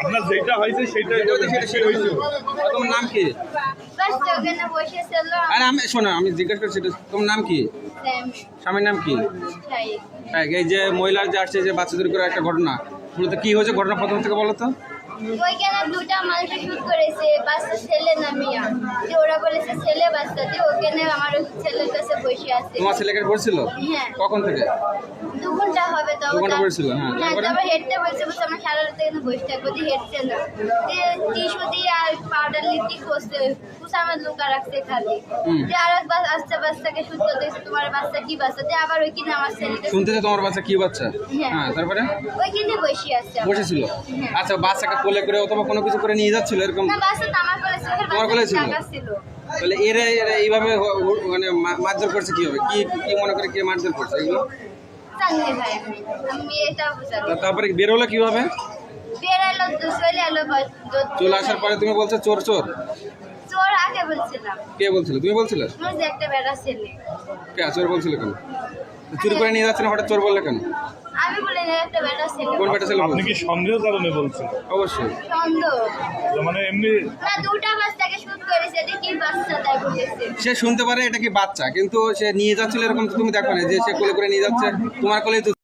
আপনার যেটা হয়েছে হয়েছে তোমার নাম কি? বাস আরে আমি শোনো আমি জিজ্ঞেস করছি এটা, তোমার নাম কি? স্বামীর নাম কি? এই যে মহিলার যে আসছে যে বাচ্চা চুরি করে একটা ঘটনা মূলত কি হয়েছে ঘটনা প্রথম থেকে বলো তো? ওইখানে দুটা মানুষ শুট করেছে বাচ্চা ছেলে না মিয়া। ওরা বলেছে ছেলে বাচ্চা যে ওখানে আমার ছেলের কাছে বসে আছে। তোমার ছেলেকে পড়ছিল? হ্যাঁ। কখন থেকে? দু ঘণ্টা হবে তো দু ঘণ্টা পড়েছিল, হ্যাঁ, তারপর? হেঁটতে বলছে বলছে আমরা সারা রাত এখানে বসে থাকব দিয়ে হেঁটছে না। টিস্যু দিয়ে আর পাউডার লিপটি খসতে কুসামার লুকা রাখছে খালি। যে আর একবার আস্তে বাচ্চাকে সুস্থ দেখছে তোমার বাচ্চা কি বাচ্চা? আবার ওইখানে আমার ছেলেকে শুনতে যে তোমার বাচ্চা কি বাচ্চা? হ্যাঁ। হ্যাঁ তারপরে? বসে আছে বসেছিল? হ্যাঁ। আচ্ছা বাচ্চাকে কোলে করে অথবা কোনো কিছু করে নিয়ে যাচ্ছিল এরকম? না বাচ্চা তো আমার কোলে ছিল তোমার কোলে ছিল? তাহলে এরা এরা এইভাবে মানে মারধর করছে কীভাবে? কি কি মনে করে কে মারধর করছে এগুলো? তারপরে বেরোলো কীভাবে? চলে আসার পরে তুমি বলছো চোর চোর? চোর আগে বলছিলাম। কে বলছিল? তুমি বলছিলে? একটা বেড়া ছেলে। কে চোর বলছিল কেন? চুরি করে নিয়ে যাচ্ছে না হঠাৎ চোর বললে কেন? আমি বলি একটা বেড়া ছেলে। কোন বেটা ছেলে আপনি বলছে? কি সন্দেহ কারণে বলছেন? অবশ্যই। সন্দেহ। মানে এমনি না দুটা সে শুনতে পারে এটা কি বাচ্চা, কিন্তু সে নিয়ে যাচ্ছিল এরকম তুমি দেখো না, যে সে কোলে করে নিয়ে যাচ্ছে, তোমার কোলেই তো